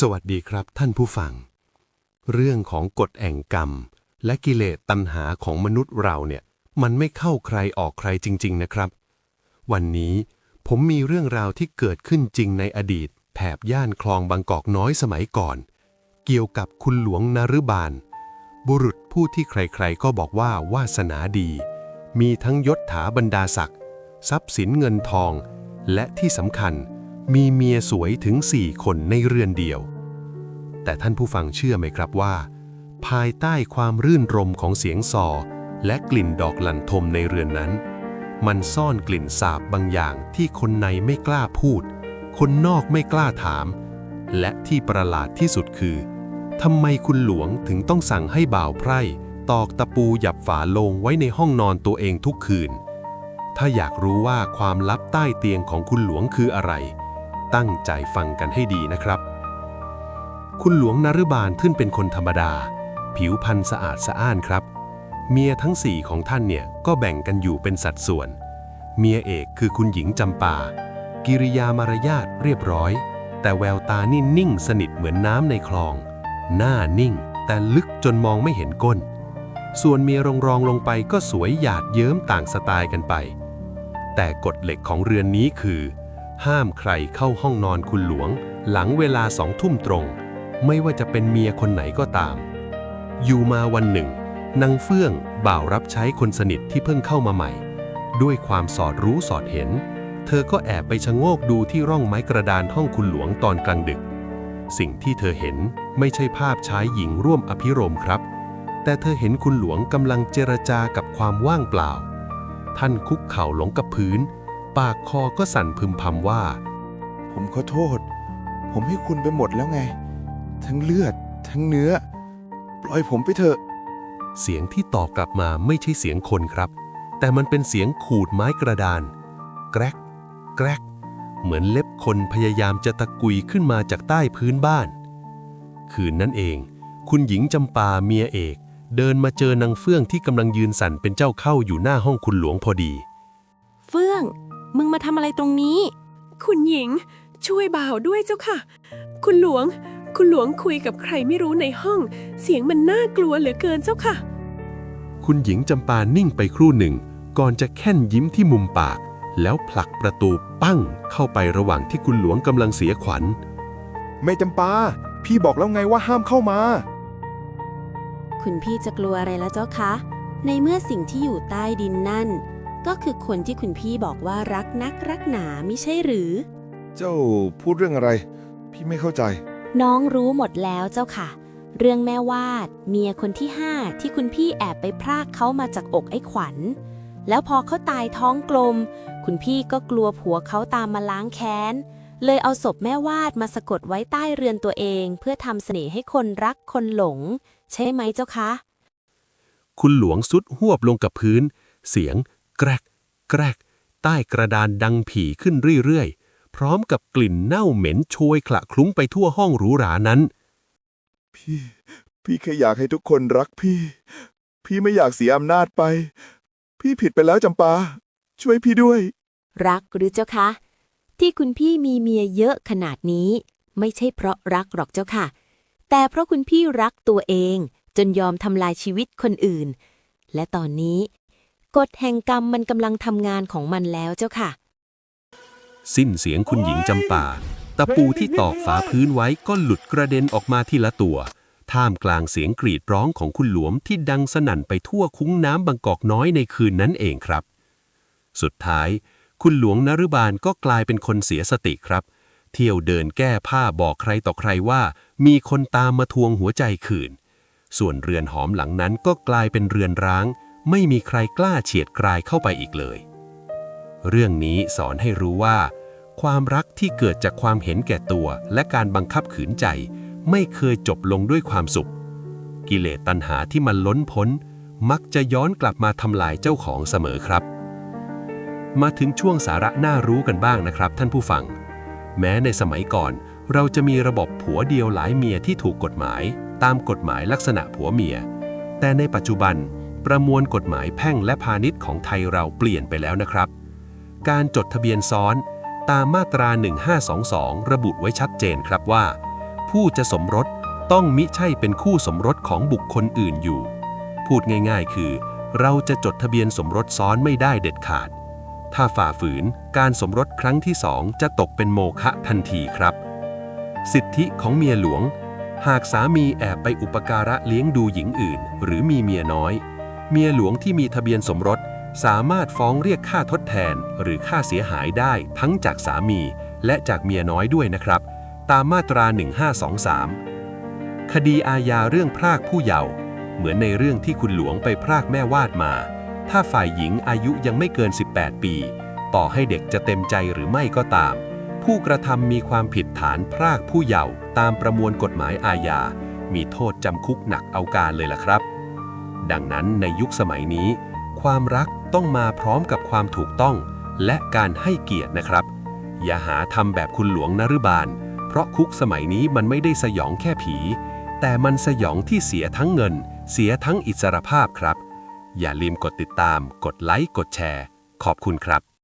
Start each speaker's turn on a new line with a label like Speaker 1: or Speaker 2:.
Speaker 1: สวัสดีครับท่านผู้ฟัง เรื่องของกฎแห่งกรรม และกิเลสตัณหาของมนุษย์เราเนี่ย มันไม่เข้าใครออกใครจริง ๆ นะครับ วันนี้ผมมีเรื่องราวที่เกิดขึ้นจริงในอดีต แถบย่านคลองบางกอกน้อยสมัยก่อน เกี่ยวกับคุณหลวงนรุบาล บุรุษผู้ที่ใครๆ ก็บอกว่าวาสนาดี มีทั้งยศถาบรรดาศักดิ์ทรัพย์สินเงินทอง และที่สำคัญ มีเมียสวยถึงสี่คนในเรือนเดียว แต่ท่านผู้ฟังเชื่อไหมครับว่า ภายใต้ความรื่นรมของเสียงซอ และกลิ่นดอกลันทมในเรือนนั้น มันซ่อนกลิ่นสาบบางอย่างที่คนในไม่กล้าพูด คนนอกไม่กล้าถาม และที่ประหลาดที่สุดคือทำไมคุณหลวงถึงต้องสั่งให้บ่าวไพร่ ตอกตะปูหยับฝาโลงไว้ในห้องนอนตัวเองทุกคืน ถ้าอยากรู้ว่าความลับใต้เตียงของคุณหลวงคืออะไร ตั้งใจฟังกันให้ดีนะครับ คุณหลวงนรุบาลขึ้นเป็นคนธรรมดา ผิวพรรณสะอาดสะอ้านครับ เมียทั้งสี่ของท่านเนี่ยก็แบ่งกันอยู่เป็นสัดส่วน เมียเอกคือคุณหญิงจำปา กิริยามารยาทเรียบร้อย แต่แววตานี่นิ่งสนิทเหมือนน้ำในคลอง หน้านิ่ง แต่ลึกจนมองไม่เห็นก้น ส่วนเมียรองรองลงไปก็สวยหยาดเยิ้มต่างสไตล์กันไป แต่กฎเหล็กของเรือนนี้คือ ห้ามใครเข้าห้องนอนคุณหลวง หลังเวลาสองทุ่มตรง ไม่ว่าจะเป็นเมียคนไหนก็ตาม อยู่มาวันหนึ่งนางเฟื่องบ่าวรับใช้คนสนิทที่เพิ่งเข้ามาใหม่ ด้วยความสอดรู้สอดเห็น เธอก็แอบไปชะโงกดูที่ร่องไม้กระดานห้องคุณหลวงตอนกลางดึก สิ่งที่เธอเห็นไม่ใช่ภาพชายหญิงร่วมอภิรมครับ แต่เธอเห็นคุณหลวงกำลังเจรจากับความว่างเปล่า ท่านคุกเข่าลงกับพื้น ปากคอก็สั่นพึมพำว่า
Speaker 2: ผมขอโทษ ผมให้คุณไปหมดแล้วไง ทั้งเลือด ทั้งเนื้อ ปล่อยผมไปเถอะ
Speaker 1: เสียงที่ตอบกลับมาไม่ใช่เสียงคนครับ แต่มันเป็นเสียงขูดไม้กระดาน แกรก แกรก เหมือนเล็บคนพยายามจะตะกุยขึ้นมาจากใต้พื้นบ้าน คืนนั้นเอง คุณหญิงจำปาเมียเอก เดินมาเจอนางเฟื่องที่กำลังยืนสั่นเป็นเจ้าเข้าอยู่หน้าห้องคุณหลวงพอดี
Speaker 3: เฟื่อง มึงมาทำอะไรตรงนี้
Speaker 4: คุณหญิง ช่วยบ่าวด้วยเจ้าค่ะ คุณหลวง คุณหลวงคุยกับใครไม่รู้ในห้อง เสียงมันน่ากลัวเหลือเกินเจ้าค่ะ
Speaker 1: คุณหญิงจำปานิ่งไปครู่หนึ่ง ก่อนจะแค่นยิ้มที่มุมปาก แล้วผลักประตูปั้งเข้าไประหว่างที่คุณหลวงกำลังเสียขวัญ
Speaker 2: ไม่จำปา พี่บอกแล้วไงว่าห้ามเข้ามา
Speaker 3: คุณพี่จะกลัวอะไรแล้วเจ้าคะ ในเมื่อสิ่งที่อยู่ใต้ดินนั่น ก็คือคนที่คุณพี่บอกว่ารักนักรักหนาไม่ใช่หรือ
Speaker 2: เจ้าพูดเรื่องอะไร พี่ไม่เข้าใจ
Speaker 3: น้องรู้หมดแล้วเจ้าค่ะ เรื่องแม่วาด เมียคนที่ห้าที่คุณพี่แอบไปพรากเขามาจากอกไอ้ขวัญ แล้วพอเขาตายท้องกลม คุณพี่ก็กลัวผัวเขาตามมาล้างแค้น เลยเอาศพแม่วาดมาสะกดไว้ใต้เรือนตัวเอง เพื่อทำเสน่ห์ให้คนรักคนหลง ใช่ไหมเจ้าคะ
Speaker 1: คุณหลวงสุดหวบลงกับพื้น เสียง แกรก แกรก ใต้กระดานดังผีขึ้นเรื่อยๆ พร้อมกับกลิ่นเน่าเหม็นโชยคละคลุ้งไปทั่วห้องหรูหรานั้น
Speaker 2: พี่ พี่แค่อยากให้ทุกคนรักพี่ พี่ไม่อยากเสียอำนาจไป พี่ผิดไปแล้วจำปา ช่วยพี่ด้วย
Speaker 3: รักหรือเจ้าคะ ที่คุณพี่มีเมียเยอะขนาดนี้ ไม่ใช่เพราะรักหรอกเจ้าค่ะ แต่เพราะคุณพี่รักตัวเองจนยอมทำลายชีวิตคนอื่น และตอนนี้ กฎแห่งกรรมมันกำลังทำงานของมันแล้วเจ้าค่ะ
Speaker 1: สิ้นเสียงคุณหญิงจำปา ตะปูที่ตอกฝาพื้นไว้ก็หลุดกระเด็นออกมาทีละตัว ท่ามกลางเสียงกรีดร้องของคุณหลวงที่ดังสนั่นไปทั่วคุ้งน้ำบางกอกน้อยในคืนนั้นเองครับ สุดท้าย คุณหลวงนรุบาลก็กลายเป็นคนเสียสติครับ เที่ยวเดินแก้ผ้าบอกใครต่อใครว่า มีคนตามมาทวงหัวใจคืน ส่วนเรือนหอมหลังนั้นก็กลายเป็นเรือนร้าง ไม่มีใครกล้าเฉียดกลายเข้าไปอีกเลย เรื่องนี้สอนให้รู้ว่า ความรักที่เกิดจากความเห็นแก่ตัวและการบังคับขืนใจ ไม่เคยจบลงด้วยความสุข กิเลสตัณหาที่มันล้นพ้น มักจะย้อนกลับมาทำลายเจ้าของเสมอครับ มาถึงช่วงสาระน่ารู้กันบ้างนะครับ ท่านผู้ฟัง แม้ในสมัยก่อน เราจะมีระบบผัวเดียวหลายเมียที่ถูกกฎหมาย ตามกฎหมายลักษณะผัวเมีย แต่ในปัจจุบัน ประมวลกฎหมายแพ่งและพาณิชย์ของไทยเราเปลี่ยนไปแล้วนะครับ การจดทะเบียนซ้อนตามมาตรา 1522 ระบุไว้ชัดเจนครับว่า ผู้จะสมรสต้องมิใช่เป็นคู่สมรสของบุคคลอื่นอยู่ พูดง่ายๆ คือ เราจะจดทะเบียนสมรสซ้อนไม่ได้เด็ดขาด ถ้าฝ่าฝืนการสมรสครั้งที่สองจะตกเป็นโมฆะทันทีครับ สิทธิของเมียหลวง หากสามีแอบไปอุปการะเลี้ยงดูหญิงอื่น หรือมีเมียน้อย เมียหลวงที่มีทะเบียนสมรส สามารถฟ้องเรียกค่าทดแทนหรือค่าเสียหายได้ทั้งจากสามี และจากเมียน้อยด้วยนะครับ ตามมาตรา 1523 คดีอาญาเรื่องพรากผู้เยาว์เหมือนในเรื่องที่คุณหลวงไปพรากแม่วาดมา ถ้าฝ่ายหญิงอายุยังไม่เกิน 18 ปี ต่อให้เด็กจะเต็มใจหรือไม่ก็ตาม ผู้กระทำมีความผิดฐานพรากผู้เยาว์ตามประมวลกฎหมายอาญา มีโทษจำคุกหนักเอาการเลยล่ะครับ ดังนั้นในยุคสมัยนี้ ความรักต้องมาพร้อมกับความถูกต้อง และการให้เกียรตินะครับ อย่าหาทำแบบคุณหลวงนรุบาล เพราะคุกสมัยนี้มันไม่ได้สยองแค่ผี แต่มันสยองที่เสียทั้งเงิน เสียทั้งอิสรภาพครับ อย่าลืมกดติดตาม กดไลค์ กดแชร์ ขอบคุณครับ